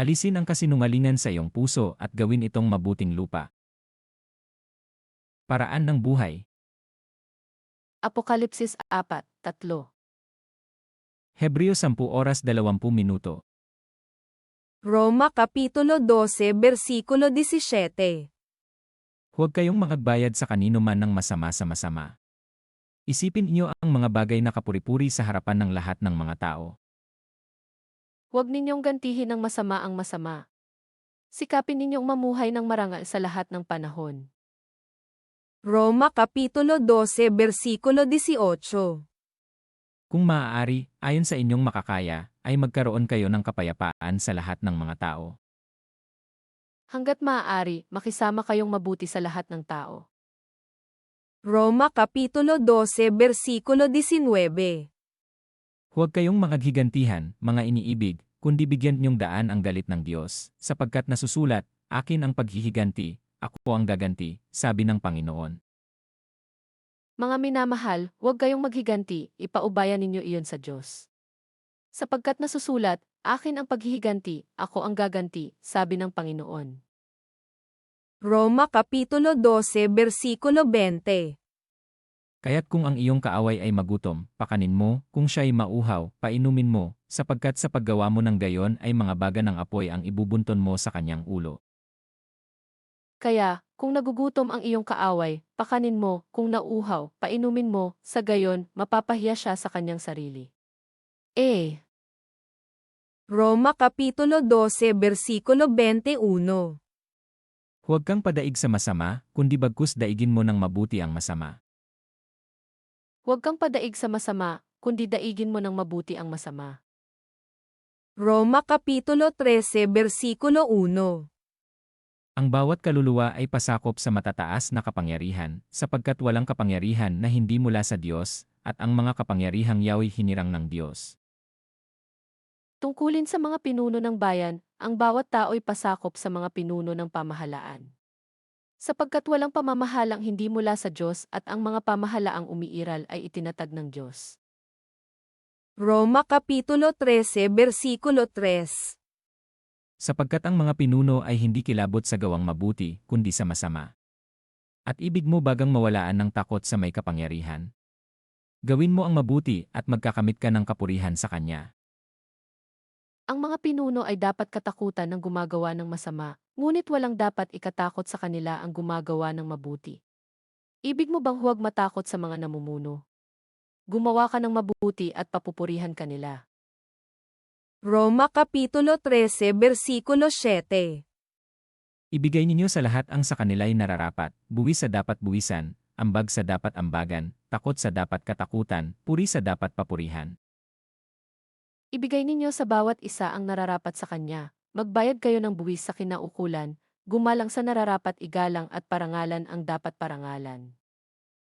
Alisin ang kasinungalingan sa iyong puso at gawin itong mabuting lupa. Paraan ng buhay. Apokalipsis 4, 3. Hebreo 10 oras 20 minuto. Roma Kapitulo 12 Versikulo 17 Huwag kayong magbayad sa kanino man ng masama sa masama. Isipin niyo ang mga bagay na kapuri-puri sa harapan ng lahat ng mga tao. Huwag ninyong gantihin ng masama ang masama. Sikapin ninyong mamuhay ng marangal sa lahat ng panahon. Roma Kapitulo 12 Versikulo 18 Kung maaari, ayon sa inyong makakaya, ay magkaroon kayo ng kapayapaan sa lahat ng mga tao. Hanggat maaari, makisama kayong mabuti sa lahat ng tao. Roma Kapitulo 12 Versikulo 19 Huwag kayong maghigantihan, mga iniibig, kundi bigyan niyong daan ang galit ng Diyos, sapagkat nasusulat, akin ang paghihiganti, ako ang gaganti, sabi ng Panginoon. Mga minamahal, huwag kayong maghiganti, ipaubayan ninyo iyon sa Diyos. Sapagkat nasusulat, akin ang paghihiganti, ako ang gaganti, sabi ng Panginoon. Roma Kapitulo 12 Versikulo 20 Kaya't kung ang iyong kaaway ay magutom, pakanin mo, kung siya ay mauhaw, painumin mo, sapagkat sa paggawa mo ng gayon ay mga baga ng apoy ang ibubunton mo sa kanyang ulo. Kaya, kung nagugutom ang iyong kaaway, pakanin mo, kung nauuhaw, painumin mo, sa gayon, mapapahiya siya sa kanyang sarili. Eh, Roma Kapitulo 12 Versikulo 21 Huwag kang padaig sa masama, kundi bagkus daigin mo ng mabuti ang masama. Huwag kang padaig sa masama, kundi daigin mo ng mabuti ang masama. Roma Kapitulo 13 Versikulo 1 Ang bawat kaluluwa ay pasakop sa matataas na kapangyarihan, sapagkat walang kapangyarihan na hindi mula sa Diyos, at ang mga kapangyarihang yao'y hinirang ng Diyos. Tungkulin sa mga pinuno ng bayan, ang bawat tao'y pasakop sa mga pinuno ng pamahalaan. Sapagkat walang pamamahalang hindi mula sa Diyos at ang mga pamahalaang umiiral ay itinatag ng Diyos. Roma Kapitulo 13 Versikulo 3 Sapagkat ang mga pinuno ay hindi kilabot sa gawang mabuti, kundi sa masama. At ibig mo bagang mawalaan ng takot sa may kapangyarihan. Gawin mo ang mabuti at magkakamit ka ng kapurihan sa Kanya. Ang mga pinuno ay dapat katakutan ng gumagawa ng masama, ngunit walang dapat ikatakot sa kanila ang gumagawa ng mabuti. Ibig mo bang huwag matakot sa mga namumuno? Gumawa ka ng mabuti at papupurihan kanila. Roma Kapitulo 13 Versikulo 7 Ibigay ninyo sa lahat ang sa kanila'y nararapat, buwis sa dapat buwisan, ambag sa dapat ambagan, takot sa dapat katakutan, puri sa dapat papurihan. Ibigay ninyo sa bawat isa ang nararapat sa kanya. Magbayad kayo ng buwis sa kinaukulan, gumalang sa nararapat igalang at parangalan ang dapat parangalan.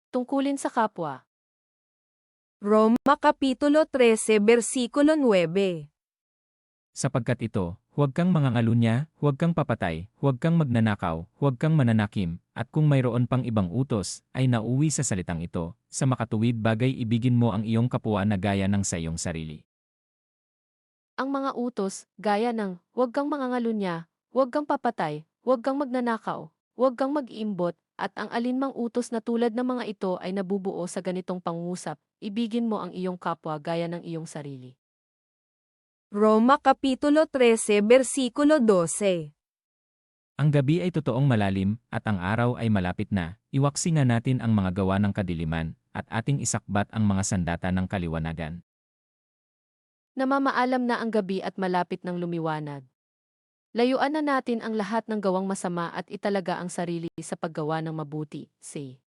Tungkulin sa kapwa. Roma Kapitulo 13 Versikulo 9 Sapagkat ito, huwag kang mangangalunya, huwag kang papatay, huwag kang magnanakaw, huwag kang mananakim, at kung mayroon pang ibang utos, ay nauwi sa salitang ito, sa makatuwid bagay ibigin mo ang iyong kapwa na gaya ng sa iyong sarili. Ang mga utos, gaya ng, huwag kang mangangalunya, huwag kang papatay, huwag kang magnanakaw, huwag kang mag-iimbot, at ang alinmang utos na tulad ng mga ito ay nabubuo sa ganitong pangusap, ibigin mo ang iyong kapwa gaya ng iyong sarili. Roma Kapitulo 13 Versikulo 12 Ang gabi ay totoong malalim, at ang araw ay malapit na, iwaksi nga natin ang mga gawa ng kadiliman, at ating isakbat ang mga sandata ng kaliwanagan. Namamaalam na ang gabi at malapit ng lumiwanag. Layuan na natin ang lahat ng gawang masama at italaga ang sarili sa paggawa ng mabuti, say.